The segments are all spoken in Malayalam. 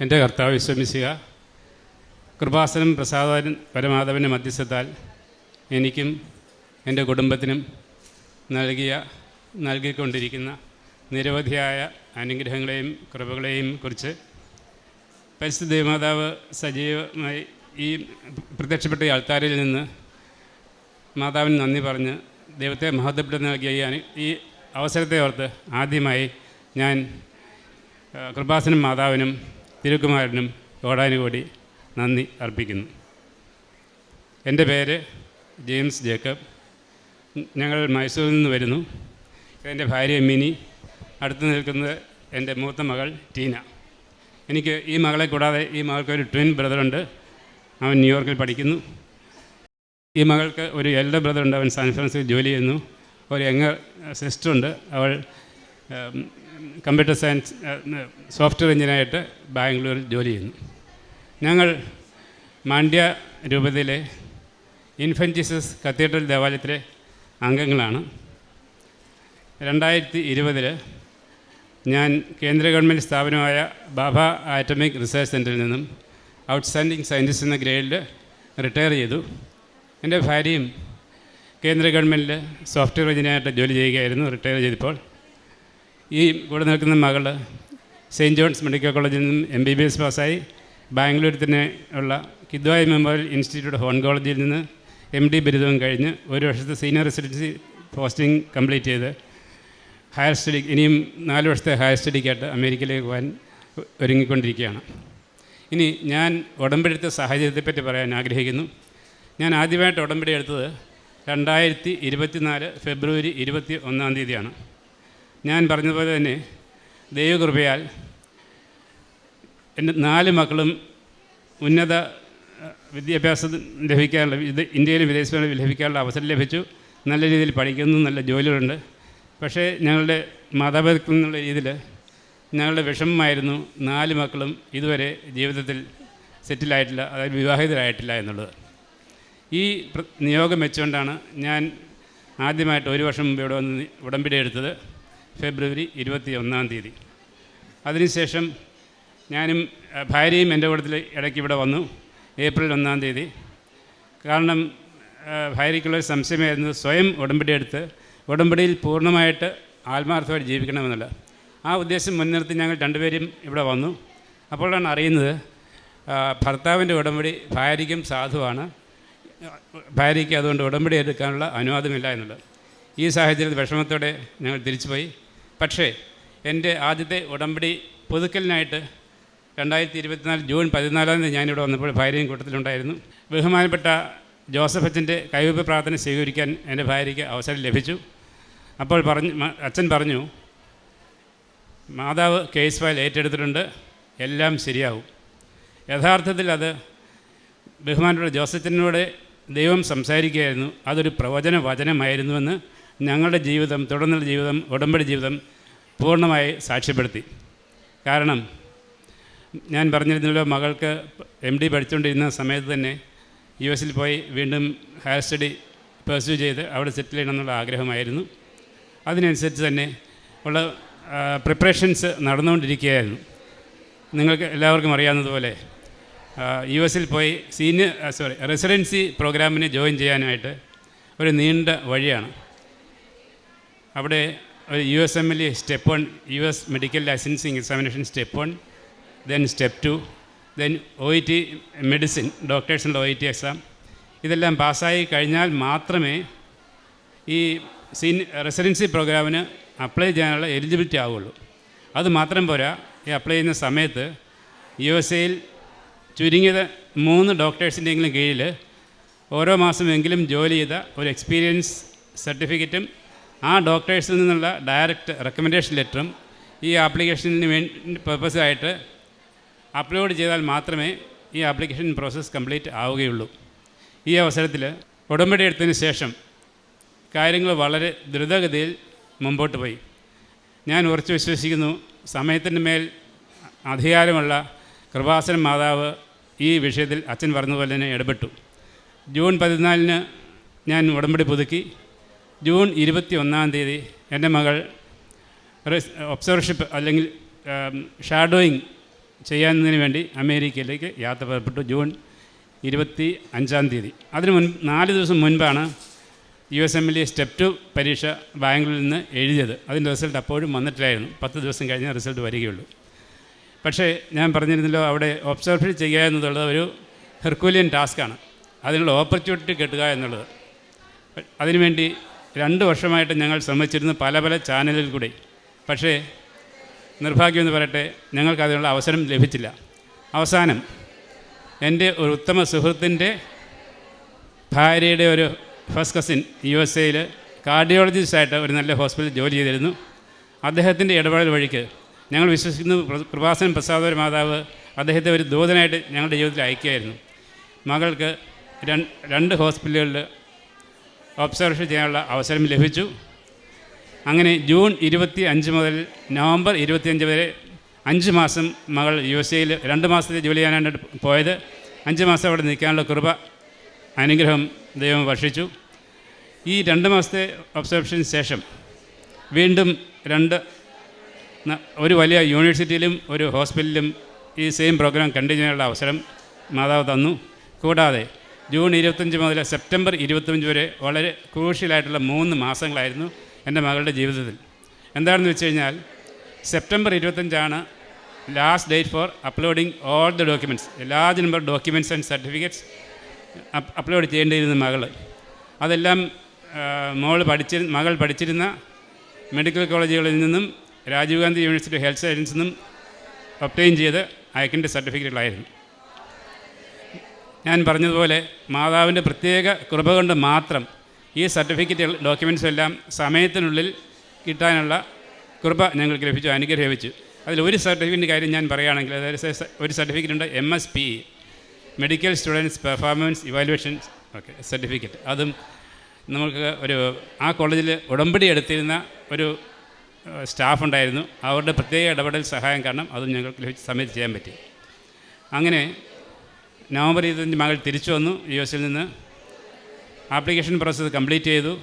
എന്റെ കർത്താവ് വിശ്വമിശിക കൃപാസനം പ്രസാദൻ പരമാധവന്റെ മധ്യസ്ഥത്താൽ എനിക്കും എന്റെ കുടുംബത്തിനും നൽകിയ നൽകിക്കൊണ്ടിരിക്കുന്ന നിരവധിയായ അനുഗ്രഹങ്ങളെയും കൃപകളെയും കുറിച്ച് പരിശുദ്ധ ദേവമാതാവ് സജീവമായി ഈ പ്രത്യക്ഷപ്പെട്ട ഈ ആൾക്കാരിൽ നിന്ന് മാതാവിന് നന്ദി പറഞ്ഞ് ദൈവത്തെ മഹത്വപ്പെടുത്തി നൽകിയ ഈ അവസരത്തെ ഓർത്ത് ആദ്യമായി ഞാൻ കൃപാസനം മാതാവിനും തിരുക്കുമാരനും ഓടാനുകൂടി നന്ദി അർപ്പിക്കുന്നു. എന്റെ പേര് ജെയിംസ് ജേക്കബ്. ഞങ്ങൾ മൈസൂരിൽ നിന്ന് വരുന്നു. എന്റെ ഭാര്യ മിനി. അടുത്ത് നിൽക്കുന്നത് എന്റെ മൂത്ത മകൾ ടീന. എനിക്ക് ഈ മകളെ കൂടാതെ ഈ മകൾക്ക് ഒരു ട്വിൻ ബ്രദറുണ്ട്. അവൻ ന്യൂയോർക്കിൽ പഠിക്കുന്നു. ഈ മകൾക്ക് ഒരു എൽഡർ ബ്രദറുണ്ട് അവൻ സാൻ ഫ്രാൻസിസ്കോ ജോലി ചെയ്യുന്നു. ഒരു യങ്ങർ സിസ്റ്ററുണ്ട് അവൾ കമ്പ്യൂട്ടർ സയൻസ് സോഫ്റ്റ്വെയർ എഞ്ചിനീയറായിട്ട് ബാംഗ്ലൂരിൽ ജോലി ചെയ്യുന്നു. ഞങ്ങൾ മാണ്ഡ്യ രൂപതയിലെ ജീസസ് കത്തീഡ്രൽ ദേവാലയത്തിലെ അംഗങ്ങളാണ്. രണ്ടായിരത്തി ഇരുപതിൽ ഞാൻ കേന്ദ്ര ഗവൺമെന്റ് സ്ഥാപനമായ ബാബ ആറ്റമിക് റിസർച്ച് സെന്ററിൽ നിന്നും ഔട്ട്സ്റ്റാൻഡിംഗ് സയന്റിസ്റ്റ് എന്ന ഗ്രേഡിൽ റിട്ടയർ ചെയ്തു. എന്റെ ഭാര്യയും കേന്ദ്ര ഗവൺമെന്റിൽ സോഫ്റ്റ്വെയർ എഞ്ചിനീയറായിട്ട് ജോലി ചെയ്യുകയായിരുന്നു. റിട്ടയർ ചെയ്തപ്പോൾ ഈ കൂടെ നിൽക്കുന്ന മകൾ സെയിന്റ് ജോൺസ് മെഡിക്കൽ കോളേജിൽ നിന്നും എം ബി ബി എസ് പാസ്സായി. ബാംഗ്ലൂരിൽ തന്നെ ഉള്ള കിദ്വായ് മെമ്മോറിയൽ ഇൻസ്റ്റിറ്റ്യൂട്ട് ഓഫ് ഓൺകോളജിയിൽ നിന്ന് എം ഡി ബിരുദവും കഴിഞ്ഞ് ഒരു വർഷത്തെ സീനിയർ റെസിഡൻസി പോസ്റ്റിംഗ് കംപ്ലീറ്റ് ചെയ്ത് ഹയർ സ്റ്റഡി ഇനിയും നാല് വർഷത്തെ ഹയർ സ്റ്റഡിക്കായിട്ട് അമേരിക്കയിലേക്ക് പോകാൻ ഒരുങ്ങിക്കൊണ്ടിരിക്കുകയാണ്. ഇനി ഞാൻ ഉടമ്പടിയെടുത്ത സാഹചര്യത്തെപ്പറ്റി പറയാൻ ആഗ്രഹിക്കുന്നു. ഞാൻ ആദ്യമായിട്ട് ഉടമ്പടി എടുത്തത് രണ്ടായിരത്തി ഇരുപത്തിനാല് ഫെബ്രുവരി ഇരുപത്തി ഒന്നാം തീയതിയാണ്. ഞാൻ പറഞ്ഞതുപോലെ തന്നെ ദൈവകൃപയാൽ എന്റെ നാല് മക്കളും ഉന്നത വിദ്യാഭ്യാസം ലഭിക്കാനുള്ള ഇത് ഇന്ത്യയിലും വിദേശത്തും ലഭിക്കാനുള്ള അവസരം ലഭിച്ചു. നല്ല രീതിയിൽ പഠിക്കുന്നു നല്ല ജോലികളുണ്ട്. പക്ഷേ ഞങ്ങളുടെ മാതാപിതാക്കൾ എന്നുള്ള രീതിയിൽ ഞങ്ങളുടെ വിഷമമായിരുന്നു നാല് മക്കളും ഇതുവരെ ജീവിതത്തിൽ സെറ്റിലായിട്ടില്ല അതായത് വിവാഹിതരായിട്ടില്ല എന്നുള്ളത്. ഈ നിയോഗം വെച്ചുകൊണ്ടാണ് ഞാൻ ആദ്യമായിട്ട് ഒരു വർഷം മുമ്പ് ഇവിടെ വന്ന് ഉടമ്പടി എടുത്തത്. ഫെബ്രുവരി ഇരുപത്തി ഒന്നാം തീയതി. അതിനുശേഷം ഞാനും ഭാര്യയും എന്റെ കൂട്ടത്തിൽ ഇടയ്ക്ക് ഇവിടെ വന്നു ഏപ്രിൽ ഒന്നാം തീയതി. കാരണം ഭാര്യയ്ക്കുള്ളൊരു സംശയമായിരുന്നു സ്വയം ഉടമ്പടി എടുത്ത് ഉടമ്പടിയിൽ പൂർണമായിട്ട് ആത്മാർത്ഥമായിട്ട് ജീവിക്കണമെന്നുള്ള. ആ ഉദ്ദേശം മുൻനിർത്തി ഞങ്ങൾ രണ്ടുപേരും ഇവിടെ വന്നു. അപ്പോഴാണ് അറിയുന്നത് ഭർത്താവിന്റെ ഉടമ്പടി ഭാര്യയ്ക്കും സാധുവാണ്. ഭാര്യയ്ക്ക് അതുകൊണ്ട് ഉടമ്പടി എടുക്കാനുള്ള അനുവാദമില്ല എന്നുള്ളത്. ഈ സാഹചര്യത്തിൽ വിഷമത്തോടെ ഞങ്ങൾ തിരിച്ചുപോയി. പക്ഷേ എന്റെ ആദ്യത്തെ ഉടമ്പടി പുതുക്കലിനായിട്ട് രണ്ടായിരത്തി ഇരുപത്തിനാല് ജൂൺ പതിനാലാം തീയതി ഞാനിവിടെ വന്നപ്പോൾ ഭാര്യയും കൂട്ടത്തിലുണ്ടായിരുന്നു. ബഹുമാനപ്പെട്ട ജോസഫ് അച്ഛന്റെ കൈവപ്പ് പ്രാർത്ഥന സ്വീകരിക്കാൻ എന്റെ ഭാര്യയ്ക്ക് അവസരം ലഭിച്ചു. അപ്പോൾ പറഞ്ഞു അച്ഛൻ പറഞ്ഞു മാതാവ് കേസ് ഫയൽ ഏറ്റെടുത്തിട്ടുണ്ട് എല്ലാം ശരിയാവും. യഥാർത്ഥത്തിൽ അത് ബഹുമാനപ്പെട്ട ജോസഫിനോട് ദൈവം സംസാരിക്കുകയായിരുന്നു. അതൊരു പ്രവചന വചനമായിരുന്നുവെന്ന് ഞങ്ങളുടെ ജീവിതം തുടർന്നുള്ള ജീവിതം ഉടമ്പടി ജീവിതം പൂർണമായി സാക്ഷ്യപ്പെടുത്തി. കാരണം ഞാൻ പറഞ്ഞിരുന്നല്ലോ മകൾക്ക് എം ഡി പഠിച്ചുകൊണ്ടിരുന്ന സമയത്ത് തന്നെ യു എസിൽ പോയി വീണ്ടും ഹയർ സ്റ്റഡി പെർസ്യൂ ചെയ്ത് അവിടെ സെറ്റിൽ ചെയ്യണമെന്നുള്ള ആഗ്രഹമായിരുന്നു. അതിനനുസരിച്ച് തന്നെ ഉള്ള പ്രിപ്പറേഷൻസ് നടന്നുകൊണ്ടിരിക്കുകയായിരുന്നു. നിങ്ങൾക്ക് എല്ലാവർക്കും അറിയാവുന്നതുപോലെ യു എസിൽ പോയി സീനിയർ സോറി റെസിഡൻസി പ്രോഗ്രാമിന് ജോയിൻ ചെയ്യാനായിട്ട് ഒരു നീണ്ട വഴിയാണ്. അവിടെ ഒരു U S M L E step one U S medical licensing examination step one then step two then O E T medicine ഡോക്ടേഴ്സിന്റെ O E T exam ഇതെല്ലാം പാസ്സായി കഴിഞ്ഞാൽ മാത്രമേ ഈ സീൻ റെസിഡൻസി പ്രോഗ്രാമിന് അപ്ലൈ ചെയ്യാനുള്ള എലിജിബിലിറ്റി ആവുള്ളൂ. അത് മാത്രം പോരാ ഈ അപ്ലൈ ചെയ്യുന്ന സമയത്ത് യു എസ് എയിൽ ചുരുങ്ങിയത് മൂന്ന് ഡോക്ടേഴ്സിന്റെയെങ്കിലും കീഴിൽ ഓരോ മാസമെങ്കിലും ജോലി ചെയ്ത ഒരു എക്സ്പീരിയൻസ് സർട്ടിഫിക്കറ്റും ആ ഡോക്ടേഴ്സിൽ നിന്നുള്ള ഡയറക്റ്റ് റെക്കമെൻഡേഷൻ ലെറ്ററും ഈ ആപ്ലിക്കേഷന് വേണ്ടി പർപ്പസായിട്ട് അപ്ലോഡ് ചെയ്താൽ മാത്രമേ ഈ ആപ്ലിക്കേഷൻ പ്രോസസ്സ് കംപ്ലീറ്റ് ആവുകയുള്ളൂ. ഈ അവസരത്തിൽ ഉടമ്പടി എടുത്തതിന് ശേഷം കാര്യങ്ങൾ വളരെ ദ്രുതഗതിയിൽ മുമ്പോട്ട് പോയി. ഞാൻ ഉറച്ചു വിശ്വസിക്കുന്നു സമയത്തിന്റെ മേൽ അധികാരമുള്ള കൃപാസന മാതാവ് ഈ വിഷയത്തിൽ അച്ഛൻ പറഞ്ഞതുപോലെ തന്നെ ഇടപെട്ടു. ജൂൺ പതിനാലിന് ഞാൻ ഉടമ്പടി പുതുക്കി. ജൂൺ ഇരുപത്തി ഒന്നാം തീയതി എന്റെ മകൾ ഒബ്സർവർഷിപ്പ് അല്ലെങ്കിൽ ഷാഡോയിങ് ചെയ്യുന്നതിന് വേണ്ടി അമേരിക്കയിലേക്ക് യാത്ര പുറപ്പെട്ടു ജൂൺ ഇരുപത്തി അഞ്ചാം തീയതി. അതിന് മുൻ നാല് ദിവസം മുൻപാണ് U S M L step two പരീക്ഷ ബാംഗ്ലൂരിൽ നിന്ന് എഴുതിയത്. അതിന്റെ റിസൾട്ട് അപ്പോഴും വന്നിട്ടില്ലായിരുന്നു. പത്ത് ദിവസം കഴിഞ്ഞാൽ റിസൾട്ട് വരികയുള്ളൂ. പക്ഷേ ഞാൻ പറഞ്ഞിരുന്നല്ലോ അവിടെ ഒബ്സർവേഷൻ ചെയ്യുക എന്നുള്ളത് ഒരു ഹെർക്കൂലിയൻ ടാസ്ക്കാണ്. അതിനുള്ള ഓപ്പർച്യൂണിറ്റി കിട്ടുക എന്നുള്ളത്. അതിനുവേണ്ടി രണ്ട് വർഷമായിട്ട് ഞങ്ങൾ ശ്രമിച്ചിരുന്നു പല പല ചാനലിൽ കൂടി. പക്ഷേ നിർഭാഗ്യമെന്ന് പറയട്ടെ ഞങ്ങൾക്ക് അതിനുള്ള അവസരം ലഭിച്ചില്ല. അവസാനം എന്റെ ഒരു ഉത്തമ സുഹൃത്തിന്റെ ഭാര്യയുടെ ഒരു ഫസ്റ്റ് കസിൻ യു എസ് എയിൽ കാർഡിയോളജിസ്റ്റായിട്ട് ഒരു നല്ല ഹോസ്പിറ്റലിൽ ജോലി ചെയ്തിരുന്നു. അദ്ദേഹത്തിന്റെ ഇടപെടൽ വഴിക്ക് ഞങ്ങൾ വിശ്വസിക്കുന്നു പ്രഭാസൻ ഒരു മാതാവ് അദ്ദേഹത്തെ ഒരു ദൂതനായിട്ട് ഞങ്ങളുടെ ജീവിതത്തിൽ അയക്കുകയായിരുന്നു. മകൾക്ക് രണ്ട് ഹോസ്പിറ്റലുകളിൽ ഒബ്സർവേഷൻ ചെയ്യാനുള്ള അവസരം ലഭിച്ചു. അങ്ങനെ ജൂൺ ഇരുപത്തി അഞ്ച് മുതൽ നവംബർ ഇരുപത്തിയഞ്ച് വരെ അഞ്ച് മാസം മകൾ യു എസ് എയിൽ രണ്ട് മാസത്തെ ജോലി ചെയ്യാനായിട്ട് പോയത്. അഞ്ച് മാസം അവിടെ നിൽക്കാനുള്ള കൃപ അനുഗ്രഹം ദൈവം വർഷിച്ചു. ഈ രണ്ട് മാസത്തെ ഒബ്സർവേഷന് ശേഷം വീണ്ടും രണ്ട് ഒരു വലിയ യൂണിവേഴ്സിറ്റിയിലും ഒരു ഹോസ്പിറ്റലിലും ഈ സെയിം പ്രോഗ്രാം കണ്ടിന്യൂ ചെയ്യാനുള്ള അവസരം മാതാവ് തന്നു. കൂടാതെ ജൂൺ ഇരുപത്തഞ്ച് മുതൽ സെപ്റ്റംബർ ഇരുപത്തഞ്ച് വരെ വളരെ ക്രൂഷ്യലായിട്ടുള്ള മൂന്ന് മാസങ്ങളായിരുന്നു എന്റെ മകളുടെ ജീവിതത്തിൽ. എന്താണെന്ന് വെച്ച് കഴിഞ്ഞാൽ September ഇരുപത്തഞ്ചാണ് last date for uploading all the documents എല്ലാ number documents and certificates upload ചെയ്യേണ്ടിയിരുന്ന മകൾ. അതെല്ലാം മോൾ പഠിച്ചി മകൾ പഠിച്ചിരുന്ന മെഡിക്കൽ കോളേജുകളിൽ നിന്നും രാജീവ് ഗാന്ധി യൂണിവേഴ്സിറ്റി ഹെൽത്ത് സയൻസിൽ നിന്നും ഒപ്റ്റെയിൻ ചെയ്ത് അയക്കേണ്ട സർട്ടിഫിക്കറ്റുകളായിരുന്നു ഞാൻ പറഞ്ഞതുപോലെ മാതാവിന്റെ പ്രത്യേക കൃപ കൊണ്ട് മാത്രം ഈ സർട്ടിഫിക്കറ്റുകൾ ഡോക്യുമെൻസും എല്ലാം സമയത്തിനുള്ളിൽ കിട്ടാനുള്ള കൃപ ഞങ്ങൾക്ക് ലഭിച്ചു അനുഗ്രഹം ലഭിച്ചു അതിൽ ഒരു സർട്ടിഫിക്കറ്റിന്റെ കാര്യം ഞാൻ പറയുകയാണെങ്കിൽ അതായത് ഒരു സർട്ടിഫിക്കറ്റ് ഉണ്ട് M S P medical students performance evaluation okay certificate. അതും നമുക്ക് ഒരു ആ കോളേജിൽ ഉടമ്പടി എടുത്തിരുന്ന ഒരു സ്റ്റാഫ് ഉണ്ടായിരുന്നു. അവരുടെ പ്രത്യേക ഇടപെടൽ സഹായം കാരണം അതും ഞങ്ങൾക്ക് ലഭിച്ച സമയത്ത് ചെയ്യാൻ പറ്റി. അങ്ങനെ നവംബർ ഇരുപത്തഞ്ച് മകൾ തിരിച്ചു വന്നു യു എസിൽ നിന്ന്. ആപ്ലിക്കേഷൻ പ്രോസസ്സ് കംപ്ലീറ്റ് ചെയ്തു.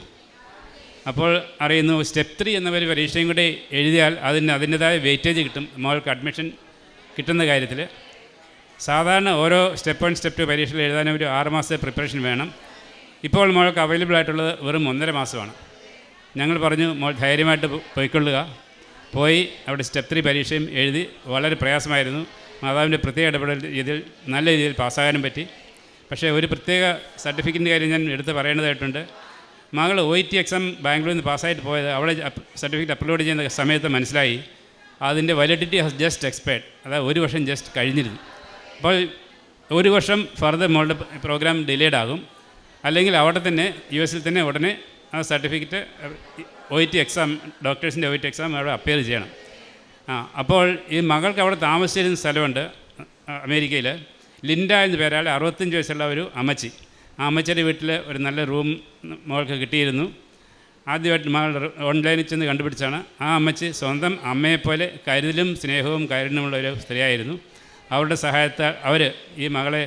അപ്പോൾ അറിയുന്നു സ്റ്റെപ്പ് ത്രീ എന്ന ഒരു പരീക്ഷയും കൂടി എഴുതിയാൽ അതിന് അതിന്റെതായ വെയിറ്റേജ് കിട്ടും. മകൾക്ക് അഡ്മിഷൻ കിട്ടുന്ന കാര്യത്തിൽ. സാധാരണ ഓരോ സ്റ്റെപ്പ് വൺ സ്റ്റെപ്പ് ടു പരീക്ഷയിൽ എഴുതാൻ ഒരു ആറ് മാസത്തെ പ്രിപ്പറേഷൻ വേണം. ഇപ്പോൾ മോൾക്ക് അവൈലബിൾ ആയിട്ടുള്ളത് വെറും ഒന്നര മാസമാണ്. ഞങ്ങൾ പറഞ്ഞു മോൾ ധൈര്യമായിട്ട് പോയിക്കൊള്ളുക. പോയി അവിടെ സ്റ്റെപ്പ് ത്രീ പരീക്ഷയും എഴുതി വളരെ പ്രയാസമായിരുന്നു. മാതാവിന്റെ പ്രത്യേക ഇടപെടൽ രീതിയിൽ നല്ല രീതിയിൽ പാസ്സാകാനും പറ്റി. പക്ഷേ ഒരു പ്രത്യേക സർട്ടിഫിക്കറ്റിന്റെ കാര്യം ഞാൻ എടുത്ത് പറയേണ്ടതായിട്ടുണ്ട്. മകൾ ഒ ടി എക്സാം ബാംഗ്ലൂരിൽ നിന്ന് പാസ്സായിട്ട് പോയത് അവിടെ സർട്ടിഫിക്കറ്റ് അപ്ലോഡ് ചെയ്യുന്ന സമയത്ത് മനസ്സിലായി. അതിന്റെ വാലിഡിറ്റി ഹാസ് ജസ്റ്റ് എക്സ്പയർഡ് അതായത് ഒരു വർഷം ജസ്റ്റ് കഴിഞ്ഞിരുന്നു. അപ്പോൾ ഒരു വർഷം ഫർദർ മോളുടെ പ്രോഗ്രാം ഡിലേഡ് ആകും. അല്ലെങ്കിൽ അവിടെ തന്നെ യു എസിൽ തന്നെ ഉടനെ ആ സർട്ടിഫിക്കറ്റ് ഒ ടി എക്സാം ഡോക്ടേഴ്സിന്റെ ഒ ടി എക്സാം അവിടെ അപ്പിയർ ചെയ്യണം. ആ അപ്പോൾ ഈ മകൾക്ക് അവിടെ താമസിച്ചിരുന്ന സ്ഥലമുണ്ട് അമേരിക്കയിൽ ലിൻഡ എന്ന് പേരാൽ അറുപത്തഞ്ച് വയസ്സുള്ള ഒരു അമ്മച്ചി. ആ അമ്മച്ചിയുടെ വീട്ടിൽ ഒരു നല്ല റൂം മകൾക്ക് കിട്ടിയിരുന്നു. ആദ്യമായിട്ട് മകൾ ഓൺലൈനിൽ ചെന്ന് കണ്ടുപിടിച്ചാണ്. ആ അമ്മച്ചി സ്വന്തം അമ്മയെപ്പോലെ കരുതലും സ്നേഹവും കാരുണ്യമുള്ള ഒരു സ്ത്രീയായിരുന്നു. അവരുടെ സഹായത്താൽ അവർ ഈ മകളെ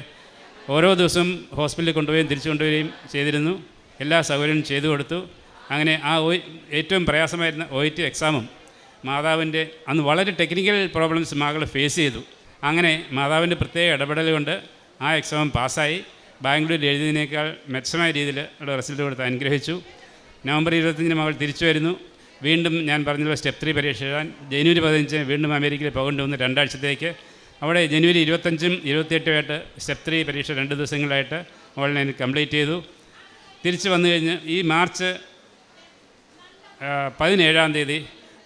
ഓരോ ദിവസവും ഹോസ്പിറ്റലിൽ കൊണ്ടുപോവുകയും തിരിച്ചു കൊണ്ടുവരികയും ചെയ്തിരുന്നു. എല്ലാ സൗകര്യവും ചെയ്തു കൊടുത്തു. അങ്ങനെ ആ ഏറ്റവും പ്രയാസമായിരുന്ന ഒ എക്സാമും മാതാവിന്റെ അന്ന് വളരെ ടെക്നിക്കൽ പ്രോബ്ലംസ് മകൾ ഫേസ് ചെയ്തു. അങ്ങനെ മാതാവിന്റെ പ്രത്യേക ഇടപെടൽ കൊണ്ട് ആ എക്സാം പാസ്സായി. ബാംഗ്ലൂരിൽ എഴുതിയതിനേക്കാൾ മെച്ചമായ രീതിയിൽ റിസൾട്ട് കൊടുത്ത് അനുഗ്രഹിച്ചു. നവംബർ ഇരുപത്തഞ്ചിന് മകൾ തിരിച്ചു വരുന്നു. വീണ്ടും ഞാൻ പറഞ്ഞുള്ള സ്റ്റെപ്പ് ത്രീ പരീക്ഷ എഴുതാൻ. ജനുവരി പതിനഞ്ച് വീണ്ടും അമേരിക്കയിൽ പോകേണ്ടി വന്നു രണ്ടാഴ്ചത്തേക്ക്. അവിടെ ജനുവരി ഇരുപത്തഞ്ചും ഇരുപത്തിയെട്ടുമായിട്ട് സ്റ്റെപ്പ് ത്രീ പരീക്ഷ രണ്ട് ദിവസങ്ങളായിട്ട് ഓൺലൈനിൽ കംപ്ലീറ്റ് ചെയ്തു. തിരിച്ച് വന്നു കഴിഞ്ഞ് ഈ മാർച്ച് പതിനേഴാം തീയതി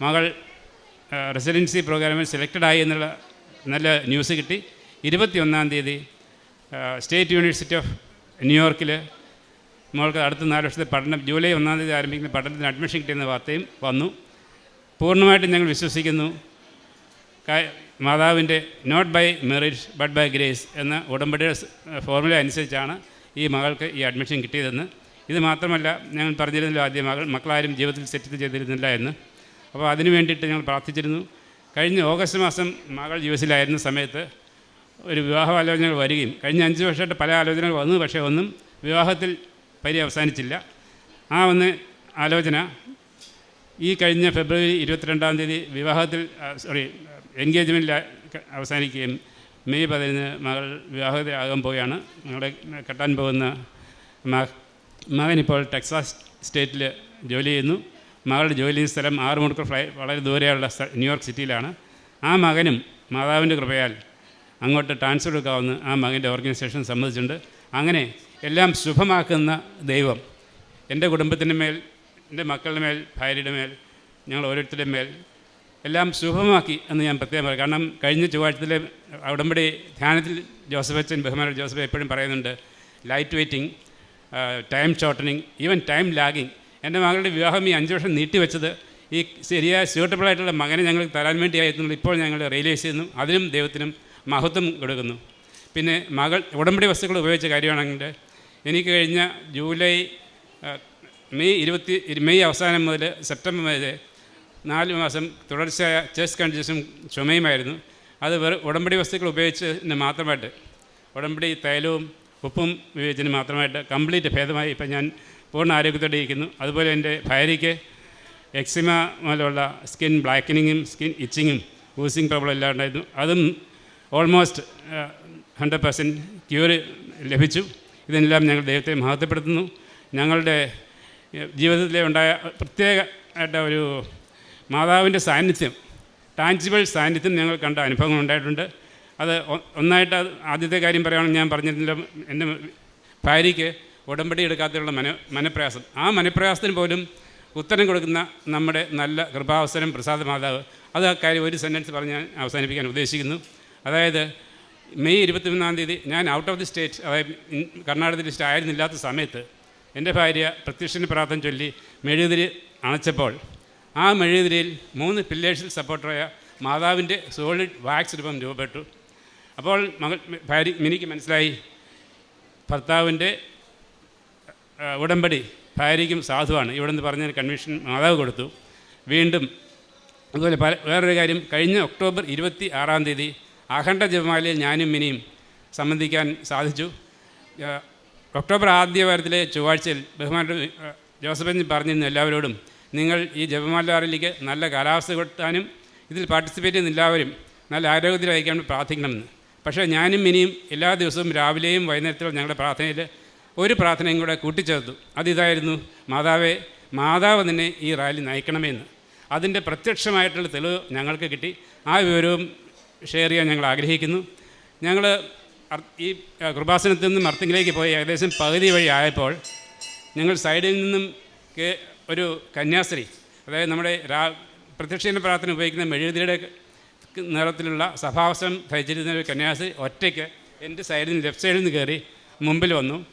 മകൾ റെസിഡൻസി പ്രോഗ്രാമിൽ സെലക്റ്റഡ് ആയി എന്നുള്ള നല്ല ന്യൂസ് കിട്ടി. ഇരുപത്തിയൊന്നാം തീയതി സ്റ്റേറ്റ് യൂണിവേഴ്സിറ്റി ഓഫ് ന്യൂയോർക്കിൽ മോൾക്ക് അടുത്ത നാല് വർഷത്തെ പഠനം ജൂലൈ ഒന്നാം തീയതി ആരംഭിക്കുന്ന പഠനത്തിന് അഡ്മിഷൻ കിട്ടിയെന്ന വാർത്തയും വന്നു. പൂർണമായിട്ടും ഞങ്ങൾ വിശ്വസിക്കുന്നു. മാതാവിന്റെ not by merit but by grace എന്ന ഉടമ്പടിയുടെ ഫോർമുല അനുസരിച്ചാണ് ഈ മകൾക്ക് ഈ അഡ്മിഷൻ കിട്ടിയതെന്ന്. ഇത് മാത്രമല്ല ഞങ്ങൾ പറഞ്ഞിരുന്നല്ലോ ആദ്യം മകൾ മക്കളാരും ജീവിതത്തിൽ സെറ്റിൽ ചെയ്തിരുന്നില്ല എന്ന്. അപ്പോൾ അതിനു വേണ്ടിയിട്ട് ഞങ്ങൾ പ്രാർത്ഥിച്ചിരുന്നു. കഴിഞ്ഞ ഓഗസ്റ്റ് മാസം മകൾ യു എസിലായിരുന്ന സമയത്ത് ഒരു വിവാഹ ആലോചനകൾ വരികയും കഴിഞ്ഞ അഞ്ച് വർഷമായിട്ട് പല ആലോചനകൾ വന്നു. പക്ഷേ ഒന്നും വിവാഹത്തിൽ പരി അവസാനിച്ചില്ല. ആ ഒന്ന് ആലോചന. ഈ കഴിഞ്ഞ ഫെബ്രുവരി ഇരുപത്തിരണ്ടാം തീയതി വിവാഹത്തിൽ സോറി എൻഗേജ്മെന്റിൽ അവസാനിക്കുകയും മെയ് പതിനൊന്ന് മകൾ വിവാഹത്തിലാകാൻ പോവുകയാണ്. ഞങ്ങളുടെ കെട്ടാൻ പോകുന്ന മകനിപ്പോൾ ടെക്സാസ് സ്റ്റേറ്റിൽ ജോലി ചെയ്യുന്നു. മകളുടെ ജോലി സ്ഥലം ആറ് മണിക്കൂർ ഫ്ലൈ വളരെ ദൂരെയുള്ള ന്യൂയോർക്ക് സിറ്റിയിലാണ്. ആ മകനും മാതാവിന്റെ കൃപയാൽ അങ്ങോട്ട് ട്രാൻസ്ഫർ എടുക്കാവുന്ന ആ മകന്റെ ഓർഗനൈസേഷൻ സമ്മതിച്ചിട്ടുണ്ട്. അങ്ങനെ എല്ലാം ശുഭമാക്കുന്ന ദൈവം എന്റെ കുടുംബത്തിന്റെ മേൽ എന്റെ മക്കളുടെ മേൽ ഭാര്യയുടെ മേൽ ഞങ്ങൾ ഓരോരുത്തരുടെ മേൽ എല്ലാം ശുഭമാക്കി എന്ന് ഞാൻ പ്രത്യേകം പറയും. കാരണം കഴിഞ്ഞ ചൊവ്വാഴ്ചത്തിലെ ഉടമ്പടി ധ്യാനത്തിൽ ജോസഫ് അച്ഛൻ ബഹുമാന ജോസഫ് എപ്പോഴും പറയുന്നുണ്ട് light waiting time shortening even time lagging എന്റെ മകളുടെ വിവാഹം ഈ അഞ്ച് വർഷം നീട്ടിവെച്ചത് ഈ ശരിയായ സ്യൂട്ടബിൾ ആയിട്ടുള്ള മകനെ ഞങ്ങൾ തരാൻ വേണ്ടിയായിരുന്നു ഇപ്പോൾ ഞങ്ങൾ റിയലൈസ് ചെയ്യുന്നു. അതിനും ദൈവത്തിനും മഹത്വം കൊടുക്കുന്നു. പിന്നെ മകൾ ഉടമ്പടി വസ്തുക്കൾ ഉപയോഗിച്ച കാര്യമാണെങ്കിൽ എനിക്ക് കഴിഞ്ഞ ജൂലൈ മെയ് ഇരുപത്തി ഇരു- മെയ് അവസാനം മുതൽ സെപ്റ്റംബർ വരെ നാല് മാസം തുടർച്ചയായ ചെസ്റ്റ് കണ്ടീഷനും ചുമയുമായിരുന്നു. അത് വെറും ഉടമ്പടി വസ്തുക്കൾ ഉപയോഗിച്ചതിന് മാത്രമായിട്ട് ഉടമ്പടി തൈലവും ഉപ്പും ഉപയോഗിച്ചതിന് മാത്രമായിട്ട് കംപ്ലീറ്റ് ഭേദമായി ഇപ്പം ഞാൻ പൂർണ ആരോഗ്യത്തോടെ ഇരിക്കുന്നു അതുപോലെ എന്റെ ഭാര്യയ്ക്ക് എക്സിമ മൂലമുള്ള സ്കിൻ ബ്ലാക്കനിങ്ങും സ്കിൻ ഇച്ചിങ്ങും ഊസിങ് പ്രോബ്ലം എല്ലാം ഉണ്ടായിരുന്നു. അതും ഓൾമോസ്റ്റ് ഹൺഡ്രഡ് പെർസെന്റ് ക്യൂർ ലഭിച്ചു. ഇതെല്ലാം ഞങ്ങൾ ദൈവത്തെ മഹത്വപ്പെടുത്തുന്നു. ഞങ്ങളുടെ ജീവിതത്തിലെ ഉണ്ടായ പ്രത്യേക ആയിട്ട് ഒരു മാതാവിന്റെ സാന്നിധ്യം ടാഞ്ചിബിൾ സാന്നിധ്യം ഞങ്ങൾ കണ്ട അനുഭവങ്ങൾ ഉണ്ടായിട്ടുണ്ട്. അത് ഒന്നായിട്ട് ആദ്യത്തെ കാര്യം പറയുകയാണെങ്കിൽ ഞാൻ പറഞ്ഞിരുന്നല്ലോ. എന്റെ ഭാര്യയ്ക്ക് ഉടമ്പടി എടുക്കാത്തതിനുള്ള മന മനപ്രയാസം. ആ മനപ്രയാസത്തിന് പോലും ഉത്തരം കൊടുക്കുന്ന നമ്മുടെ നല്ല കൃപാവസരം പ്രസാദ മാതാവ് അത് ആ കാര്യം ഒരു സെന്റൻസ് പറഞ്ഞ് ഞാൻ അവസാനിപ്പിക്കാൻ ഉദ്ദേശിക്കുന്നു. അതായത് മെയ് ഇരുപത്തിമൂന്നാം തീയതി ഞാൻ ഔട്ട് ഓഫ് ദി സ്റ്റേറ്റ് അതായത് കർണാടക ലിസ്റ്റ് ആയിരുന്നില്ലാത്ത സമയത്ത് എന്റെ ഭാര്യ പ്രത്യക്ഷന് പ്രാർത്ഥന ചൊല്ലി മെഴുകുതിരി അണച്ചപ്പോൾ ആ മെഴുകുതിരിയിൽ മൂന്ന് പില്ലേഴ്സിൽ സപ്പോർട്ടറായ മാതാവിന്റെ സോളിഡ് വാക്സ് രൂപം രൂപപ്പെട്ടു. അപ്പോൾ മകൾ ഭാര്യ മിനിക്ക് മനസ്സിലായി. ഭർത്താവിന്റെ ഉടമ്പടി ഭാര്യയ്ക്കും സാധുവാണ്. ഇവിടെ നിന്ന് പറഞ്ഞ കൺവെൻഷൻ മാതാവ് കൊടുത്തു. വീണ്ടും അതുപോലെ പല വേറൊരു കാര്യം കഴിഞ്ഞ ഒക്ടോബർ ഇരുപത്തി ആറാം തീയതി അഖണ്ഡ ജപമാലയിൽ ഞാനും മിനിയും സംബന്ധിക്കാൻ സാധിച്ചു. ഒക്ടോബർ ആദ്യ വാരത്തിലെ ചൊവ്വാഴ്ചയിൽ ബഹുമാന ജോസഫൻ പറഞ്ഞിരുന്നു എല്ലാവരോടും നിങ്ങൾ ഈ ജപമാലാറിലേക്ക് നല്ല കാലാവസ്ഥ കൊടുത്താനും ഇതിൽ പാർട്ടിസിപ്പേറ്റ് ചെയ്യുന്ന എല്ലാവരും നല്ല ആരോഗ്യത്തിലായിരിക്കാൻ പ്രാർത്ഥിക്കണമെന്ന്. പക്ഷേ ഞാനും മിനിയും എല്ലാ ദിവസവും രാവിലെയും വൈകുന്നേരത്തിലും ഞങ്ങളുടെ പ്രാർത്ഥനയിൽ ഒരു പ്രാർത്ഥനയും കൂടെ കൂട്ടിച്ചേർത്തു. അതിതായിരുന്നു മാതാവേ മാതാവ് നിന്നെ ഈ റാലി നയിക്കണമെന്ന്. അതിന്റെ പ്രത്യക്ഷമായിട്ടുള്ള തെളിവ് ഞങ്ങൾക്ക് കിട്ടി. ആ വിവരവും ഷെയർ ചെയ്യാൻ ഞങ്ങൾ ആഗ്രഹിക്കുന്നു. ഞങ്ങൾ ഈ കൃപാസനത്തിൽ നിന്നും അർത്തിങ്കിലേക്ക് പോയി ഏകദേശം പകുതി വഴി ആയപ്പോൾ ഞങ്ങൾ സൈഡിൽ നിന്നും ഒരു കന്യാസ്ത്രീ അതായത് നമ്മുടെ രാ പ്രത്യക്ഷീന പ്രാർത്ഥന ഉപയോഗിക്കുന്ന മെഴുകുതിരിയുടെ നിറത്തിലുള്ള സഭാവസം ധരിച്ചിരുന്ന ഒരു കന്യാസ്ത്രീ ഒറ്റയ്ക്ക് എന്റെ സൈഡിൽ നിന്ന് ലെഫ്റ്റ് സൈഡിൽ നിന്ന് കയറി മുമ്പിൽ വന്നു.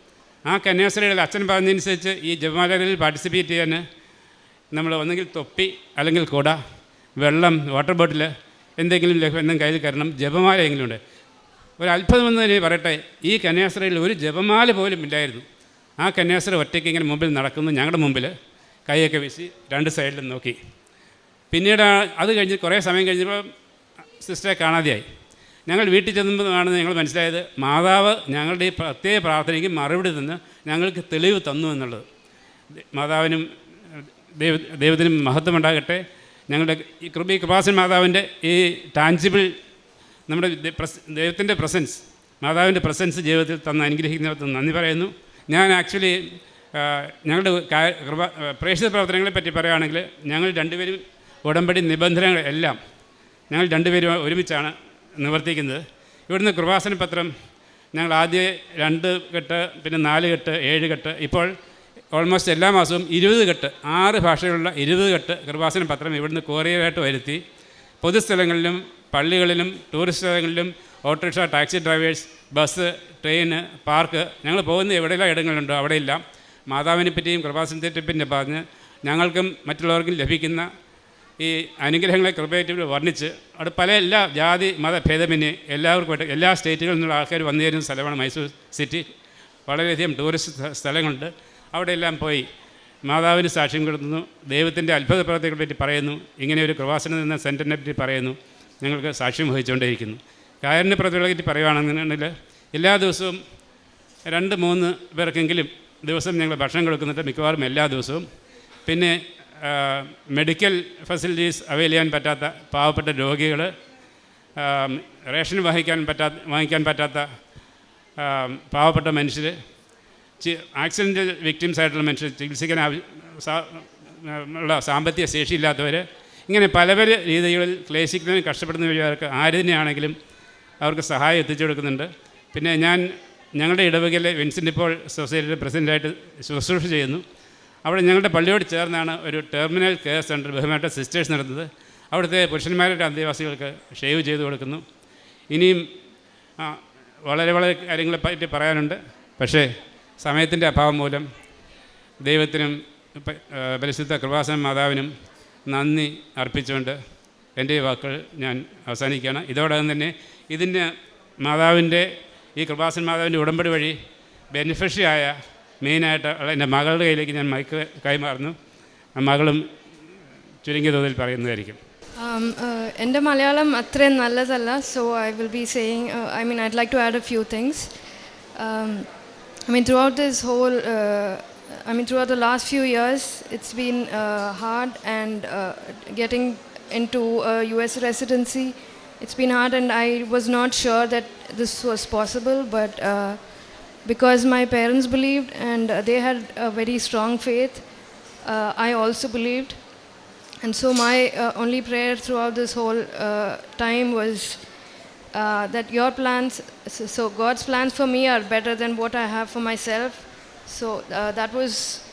ആ കന്യാസ്ത്രീയുടെ അച്ഛൻ പറഞ്ഞതനുസരിച്ച് ഈ ജപമാലകളിൽ പാർട്ടിസിപ്പേറ്റ് ചെയ്യാൻ നമ്മൾ ഒന്നെങ്കിൽ തൊപ്പി അല്ലെങ്കിൽ കുട വെള്ളം വാട്ടർ ബോട്ടിൽ എന്തെങ്കിലും ലഭ്യം കയ്യിൽ കയറണം. ജപമാല എങ്കിലും ഉണ്ട് ഒരു അത്ഭുതമെന്ന് തന്നെ പറയട്ടെ. ഈ കന്യാസ്ത്രീയിൽ ഒരു ജപമാല പോലും ഇല്ലായിരുന്നു. ആ കന്യാസ്ത്ര ഒറ്റയ്ക്ക് ഇങ്ങനെ മുമ്പിൽ നടക്കുന്നു. ഞങ്ങളുടെ മുമ്പിൽ കൈയൊക്കെ വീശി രണ്ട് സൈഡിലും നോക്കി. പിന്നീട് അത് കഴിഞ്ഞ് കുറേ സമയം കഴിഞ്ഞപ്പോൾ സിസ്റ്ററെ കാണാതെയായി. ഞങ്ങൾ വീട്ടിൽ ചെന്നപ്പോഴാണ് ഞങ്ങൾ മനസ്സിലായത് മാതാവ് ഞങ്ങളുടെ ഈ പ്രത്യേക പ്രാർത്ഥനയ്ക്ക് മറുപടി തന്ന് ഞങ്ങൾക്ക് തെളിവ് തന്നു എന്നുള്ളത്. മാതാവിനും ദൈവ ദൈവത്തിനും മഹത്വമുണ്ടാകട്ടെ ഞങ്ങളുടെ ഈ കൃപ കൃപാസൻ മാതാവിന്റെ ഈ ടാൻസിബിൾ നമ്മുടെ ദൈവത്തിന്റെ പ്രസൻസ് മാതാവിന്റെ പ്രസൻസ് ജീവിതത്തിൽ തന്ന് അനുഗ്രഹിക്കുന്നവർക്ക് നന്ദി പറയുന്നു. ഞാൻ ആക്ച്വലി ഞങ്ങളുടെ കൃപ പ്രേക്ഷിത പ്രവർത്തനങ്ങളെ പറ്റി പറയുകയാണെങ്കിൽ ഞങ്ങൾ രണ്ടുപേരും ഉടമ്പടി നിബന്ധനകൾ എല്ലാം ഞങ്ങൾ രണ്ടുപേരും ഒരുമിച്ചാണ് നിവർത്തിക്കുന്നത്. ഇവിടുന്ന് കൃപാസന പത്രം ഞങ്ങൾ ആദ്യം രണ്ട് കെട്ട് പിന്നെ നാല് കെട്ട് ഏഴ് കെട്ട് ഇപ്പോൾ ഓൾമോസ്റ്റ് എല്ലാ മാസവും ഇരുപത് കെട്ട് ആറ് ഭാഷകളുള്ള ഇരുപത് കെട്ട് കൃപാസന പത്രം ഇവിടുന്ന് കൊറിയറായിട്ട് വരുത്തി. പൊതുസ്ഥലങ്ങളിലും പള്ളികളിലും ടൂറിസ്റ്റ് സ്ഥലങ്ങളിലും autorickshaw taxi drivers bus train park ഞങ്ങൾ പോകുന്ന എവിടെയെല്ലാം ഇടങ്ങളുണ്ടോ അവിടെയെല്ലാം മാതാവിനെപ്പറ്റിയും കൃപാസനത്തെ പറ്റിയും പറഞ്ഞ് ഞങ്ങൾക്കും മറ്റുള്ളവർക്കും ലഭിക്കുന്ന ഈ അനുഗ്രഹങ്ങളെ കൃപയായിട്ട് വർണിച്ച് അവിടെ പല എല്ലാ ജാതി മത ഭേദമന്യേ എല്ലാവർക്കുമായിട്ട് എല്ലാ സ്റ്റേറ്റുകളിൽ നിന്നുള്ള ആൾക്കാർ വന്നു തരുന്ന സ്ഥലമാണ് മൈസൂർ സിറ്റി. വളരെയധികം ടൂറിസ്റ്റ് സ്ഥ- സ്ഥലങ്ങളുണ്ട്. അവിടെയെല്ലാം പോയി മാതാവിന് സാക്ഷ്യം കൊടുക്കുന്നു ദൈവത്തിന്റെ അത്ഭുത പറ്റി പറയുന്നു ഇങ്ങനെ ഒരു കൃപാസനം എന്ന സെന്ററിനെ പറ്റി പറയുന്നു ഞങ്ങൾക്ക് സാക്ഷ്യം വഹിച്ചുകൊണ്ടേയിരിക്കുന്നു. കാരണ പ്രവർത്തികളെ പറ്റി പറയുകയാണെന്നുണ്ടെങ്കിൽ എല്ലാ ദിവസവും രണ്ട് മൂന്ന് പേർക്കെങ്കിലും ദിവസം ഞങ്ങൾ ഭക്ഷണം കൊടുക്കുന്നുണ്ട് മിക്കവാറും എല്ലാ ദിവസവും. പിന്നെ മെഡിക്കൽ ഫെസിലിറ്റീസ് അവൈൽ ചെയ്യാൻ പറ്റാത്ത പാവപ്പെട്ട രോഗികൾ റേഷൻ വഹിക്കാൻ പറ്റാത്ത വാങ്ങിക്കാൻ പറ്റാത്ത പാവപ്പെട്ട മനുഷ്യർ ആക്സിഡന്റ് വിക്ടിംസ് ആയിട്ടുള്ള മനുഷ്യർ ചികിത്സിക്കാൻ ഉള്ള സാമ്പത്തിക ശേഷിയില്ലാത്തവർ ഇങ്ങനെ പല പല രീതികളിൽ ക്ലേശിക്കുന്നതിന് കഷ്ടപ്പെടുന്നവർക്ക് ആര് തന്നെയാണെങ്കിലും അവർക്ക് സഹായം എത്തിച്ചു കൊടുക്കുന്നുണ്ട്. പിന്നെ ഞാൻ ഞങ്ങളുടെ ഇടവകയിലെ വിൻസെന്റ് ഇപ്പോൾ സൊസൈറ്റിയുടെ പ്രസിഡന്റായിട്ട് ശുശ്രൂഷ ചെയ്യുന്നു. അവിടെ ഞങ്ങളുടെ പള്ളിയോട് ചേർന്നാണ് ഒരു ടെർമിനൽ കെയർ സെന്റർ ബഹുമാനപ്പെട്ട സിസ്റ്റേഴ്സ് നടത്തുന്നത്. അവിടുത്തെ പുരുഷന്മാരുടെ അന്തേവാസികൾക്ക് ഷേവ് ചെയ്ത് കൊടുക്കുന്നു. ഇനിയും വളരെ വളരെ കാര്യങ്ങളെ പറ്റി പറയാനുണ്ട്. പക്ഷേ സമയത്തിന്റെ അഭാവം മൂലം ദൈവത്തിനും പരിശുദ്ധ കൃപാസന മാതാവിനും നന്ദി അർപ്പിച്ചുകൊണ്ട് എന്റെ വാക്കുകൾ ഞാൻ അവസാനിക്കുകയാണ്. ഇതോടൊപ്പം തന്നെ ഇതിന്റെ മാതാവിന്റെ ഈ കൃപാസൻ മാതാവിന്റെ ഉടമ്പടി വഴി ബെനിഫിഷ്യറി ആയ മെയിനായിട്ട് എന്റെ മകളുടെ കയ്യിലേക്ക് ഞാൻ മൈക്ക് കൈമാറുന്നു മകളും ചുരുങ്ങിയ തോതിൽ പറയുന്നതായിരിക്കും Um, uh, എന്റെ മലയാളം അത്രയും നല്ലതല്ല so I will be saying I mean I'd like to add a few things I mean throughout this whole mean, throughout the last few years, it's been uh, hard and uh, getting into a US residency. It's been hard, and I was not sure that this was possible, but uh, because my parents believed and uh, they had a very strong faith, uh, I also believed. And so my uh, only prayer throughout this whole uh, time was uh, that your plans, so, so God's plans for me are better than what I have for myself. So uh, that was,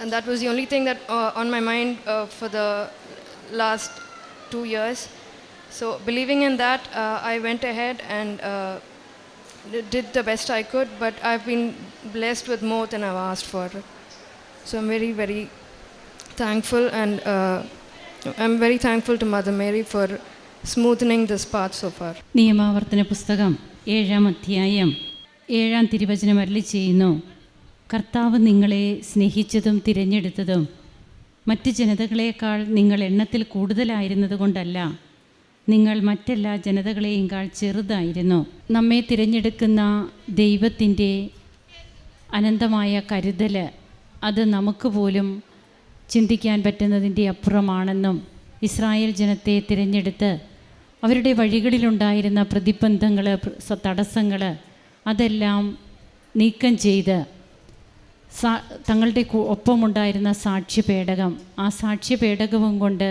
and that was the only thing that on my mind for the last two years. So believing in that, I went ahead and did the best I could. But I've been blessed with more than I've asked for. So I'm very, very thankful and uh, I'm very thankful to Mother Mary for smoothing this path so far. നിയമാവർത്തന പുസ്തകം ഏഴാം അധ്യായം ഏഴാം തിരുവചനം അരളി ചെയ്യുന്നു കർത്താവ് നിങ്ങളെ സ്നേഹിച്ചതും തിരഞ്ഞെടുത്തതും മറ്റ് ജനതകളേക്കാൾ നിങ്ങൾ എണ്ണത്തിൽ കൂടുതലായിരുന്നത് കൊണ്ടല്ല നിങ്ങൾ മറ്റെല്ലാ ജനതകളെയുംകാൾ ചെറുതായിരുന്നു. നമ്മെ തിരഞ്ഞെടുക്കുന്ന ദൈവത്തിന്റെ അനന്തമായ കരുതൽ അത് നമുക്ക് പോലും ചിന്തിക്കാൻ പറ്റുന്നതിന്റെ അപ്പുറമാണെന്നും ഇസ്രായേൽ ജനത്തെ തിരഞ്ഞെടുത്ത് അവരുടെ വഴികളിലുണ്ടായിരുന്ന പ്രതിബന്ധങ്ങൾ തടസ്സങ്ങൾ അതെല്ലാം നീക്കം ചെയ്ത് സാ തങ്ങളുടെ ഒപ്പമുണ്ടായിരുന്ന സാക്ഷ്യപേടകം. ആ സാക്ഷ്യപേടകവും കൊണ്ട്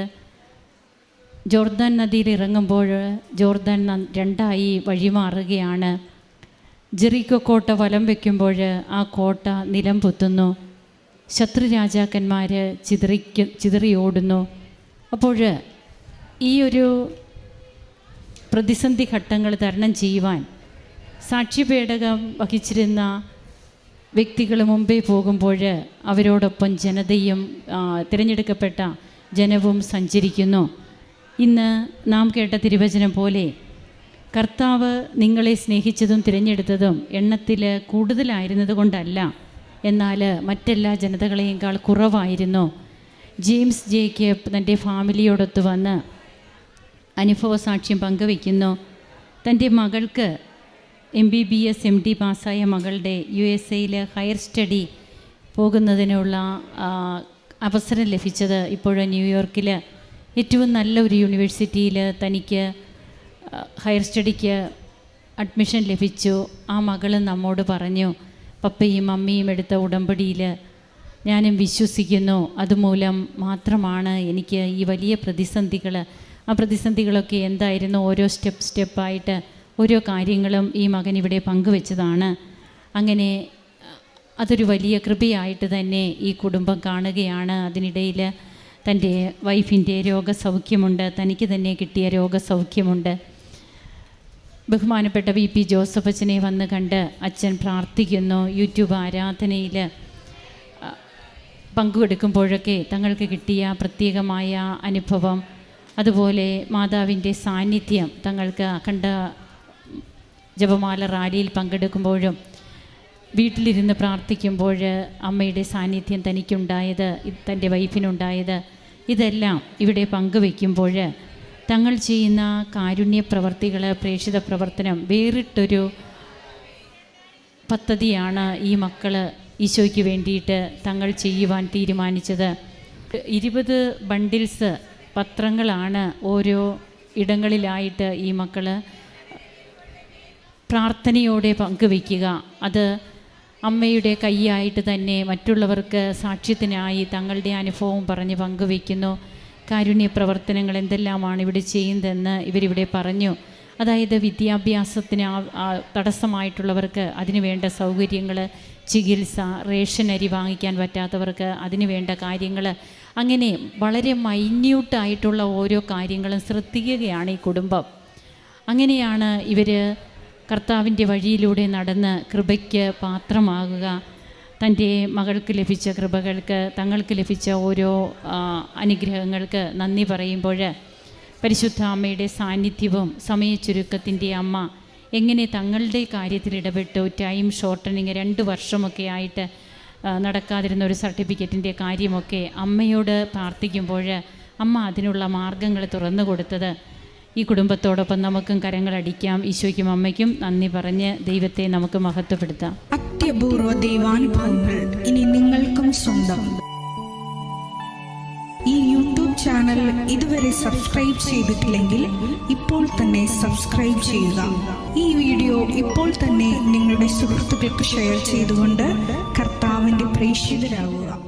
ജോർദാൻ നദിയിൽ ഇറങ്ങുമ്പോൾ ജോർദാൻ രണ്ടായി വഴിമാറുകയാണ് ജെറിക്കോ കോട്ട വലം വയ്ക്കുമ്പോൾ ആ കോട്ട നിലം പൊത്തുന്നു. ശത്രു രാജാക്കന്മാർ ചിതറിക്ക് ചിതറിയോടുന്നു. അപ്പോൾ ഈ ഒരു പ്രതിസന്ധി ഘട്ടങ്ങൾ തരണം ചെയ്യുവാൻ സാക്ഷ്യപേടകം വഹിച്ചിരുന്ന വ്യക്തികൾ മുമ്പേ പോകുമ്പോൾ അവരോടൊപ്പം ജനതയും തിരഞ്ഞെടുക്കപ്പെട്ട ജനവും സഞ്ചരിക്കുന്നു. ഇന്ന് നാം കേട്ട തിരുവചനം പോലെ കർത്താവ് നിങ്ങളെ സ്നേഹിച്ചതും തിരഞ്ഞെടുത്തതും എണ്ണത്തിൽ കൂടുതലായിരുന്നത് കൊണ്ടല്ല. എന്നാൽ മറ്റെല്ലാ ജനതകളെയേക്കാൾ കുറവായിരുന്നു. ജെയിംസ് ജേക്ക് തന്റെ ഫാമിലിയോടൊത്ത് വന്ന് അനുഭവ സാക്ഷ്യം പങ്കുവയ്ക്കുന്നു. തന്റെ മകൾക്ക് M B B S M D പാസ്സായ മകളുടെ യു എസ് എയിൽ ഹയർ സ്റ്റഡി പോകുന്നതിനുള്ള അവസരം ലഭിച്ചത് ഇപ്പോൾ ന്യൂയോർക്കിൽ ഏറ്റവും നല്ല ഒരു യൂണിവേഴ്സിറ്റിയിൽ തനിക്ക് ഹയർ സ്റ്റഡിക്ക് അഡ്മിഷൻ ലഭിച്ചു. ആ മകൾ നമ്മോട് പറഞ്ഞു പപ്പയും അമ്മയും എടുത്ത ഉടമ്പടിയിൽ ഞാനും വിശ്വസിക്കുന്നു. അതുമൂലം മാത്രമാണ് എനിക്ക് ഈ വലിയ പ്രതിസന്ധികൾ ആ പ്രതിസന്ധികളൊക്കെ എന്തായിരുന്നു? ഓരോ സ്റ്റെപ്പ് സ്റ്റെപ്പായിട്ട് ഓരോ കാര്യങ്ങളും ഈ മകൻ ഇവിടെ പങ്കുവെച്ചതാണ്. അങ്ങനെ അതൊരു വലിയ കൃപയായിട്ട് തന്നെ ഈ കുടുംബം കാണുകയാണ്. അതിനിടയിൽ തന്റെ വൈഫിന്റെ രോഗസൗഖ്യമുണ്ട് തനിക്ക് തന്നെ കിട്ടിയ രോഗസൗഖ്യമുണ്ട്. ബഹുമാനപ്പെട്ട വി പി ജോസഫ് അച്ഛനെ വന്ന് കണ്ട് അച്ഛൻ പ്രാർത്ഥിക്കുന്നു. യൂട്യൂബ് ആരാധനയിൽ പങ്കുവെടുക്കുമ്പോഴൊക്കെ തങ്ങൾക്ക് കിട്ടിയ പ്രത്യേകമായ അനുഭവം അതുപോലെ മാതാവിന്റെ സാന്നിധ്യം തങ്ങൾക്ക് അഖണ്ഡ ജപമാല റാലിയിൽ പങ്കെടുക്കുമ്പോഴും വീട്ടിലിരുന്ന് പ്രാർത്ഥിക്കുമ്പോൾ അമ്മയുടെ സാന്നിധ്യം തനിക്കുണ്ടായത് തന്റെ വൈഫിനുണ്ടായത് ഇതെല്ലാം ഇവിടെ പങ്കുവെക്കുമ്പോൾ തങ്ങൾ ചെയ്യുന്ന കാരുണ്യ പ്രവർത്തികൾ പ്രേക്ഷിത പ്രവർത്തനം വേറിട്ടൊരു പദ്ധതിയാണ് ഈ മക്കൾ ഈശോയ്ക്ക് വേണ്ടിയിട്ട് തങ്ങൾ ചെയ്യുവാൻ തീരുമാനിച്ചത്. ഇരുപത് ബണ്ടിൽസ് പത്രങ്ങളാണ് ഓരോ ഇടങ്ങളിലായിട്ട് ഈ മക്കൾ പ്രാർത്ഥനയോടെ പങ്കുവയ്ക്കുക അത് അമ്മയുടെ കൈയായിട്ട് തന്നെ മറ്റുള്ളവർക്ക് സാക്ഷ്യത്തിനായി തങ്ങളുടെ അനുഭവം പറഞ്ഞ് പങ്കുവയ്ക്കുന്നു. കാരുണ്യ പ്രവർത്തനങ്ങൾ എന്തെല്ലാമാണ് ഇവിടെ ചെയ്യുന്നതെന്ന് ഇവരിവിടെ പറഞ്ഞു. അതായത് വിദ്യാഭ്യാസത്തിന് തടസ്സമായിട്ടുള്ളവർക്ക് അതിനുവേണ്ട സൗകര്യങ്ങൾ ചികിത്സ റേഷൻ അരി വാങ്ങിക്കാൻ പറ്റാത്തവർക്ക് അതിനുവേണ്ട കാര്യങ്ങൾ അങ്ങനെ വളരെ മൈന്യൂട്ടായിട്ടുള്ള ഓരോ കാര്യങ്ങളും ശ്രദ്ധിക്കുകയാണ് ഈ കുടുംബം. അങ്ങനെയാണ് ഇവർ കർത്താവിന്റെ വഴിയിലൂടെ നടന്ന് കൃപയ്ക്ക് പാത്രമാകുക. തന്റെ മകൾക്ക് ലഭിച്ച കൃപകൾക്ക് തങ്ങൾക്ക് ലഭിച്ച ഓരോ അനുഗ്രഹങ്ങൾക്ക് നന്ദി പറയുമ്പോൾ പരിശുദ്ധ അമ്മയുടെ സാന്നിധ്യവും സമയച്ചുരുക്കത്തിന്റെ അമ്മ എങ്ങനെ തങ്ങളുടെ കാര്യത്തിൽ ഇടപെട്ടു ടൈം ഷോർട്ടനിങ് രണ്ട് വർഷമൊക്കെ ആയിട്ട് നടക്കാതിരുന്ന ഒരു സർട്ടിഫിക്കറ്റിന്റെ കാര്യമൊക്കെ അമ്മയോട് പ്രാർത്ഥിക്കുമ്പോൾ അമ്മ അതിനുള്ള മാർഗങ്ങൾ തുറന്നു കൊടുത്തത് ഈ കുടുംബത്തോടൊപ്പം നമുക്കും കരങ്ങളടിക്കാം ഈശോയ്ക്കും അമ്മയ്ക്കും നന്ദി പറഞ്ഞ് ദൈവത്തെ നമുക്ക് മഹത്വപ്പെടുത്താം. അത്യപൂർവ ദൈവാനുഭവങ്ങൾ ഇനി നിങ്ങൾക്കും സ്വന്തം. ഈ യൂട്യൂബ് ചാനൽ ഇതുവരെ സബ്സ്ക്രൈബ് ചെയ്തിട്ടില്ലെങ്കിൽ ഇപ്പോൾ തന്നെ സബ്സ്ക്രൈബ് ചെയ്യുക. ഈ വീഡിയോ ഇപ്പോൾ തന്നെ നിങ്ങളുടെ സുഹൃത്തുക്കൾക്ക് ഷെയർ ചെയ്തുകൊണ്ട് കർത്താവിന്റെ പ്രേക്ഷിതരാകുക.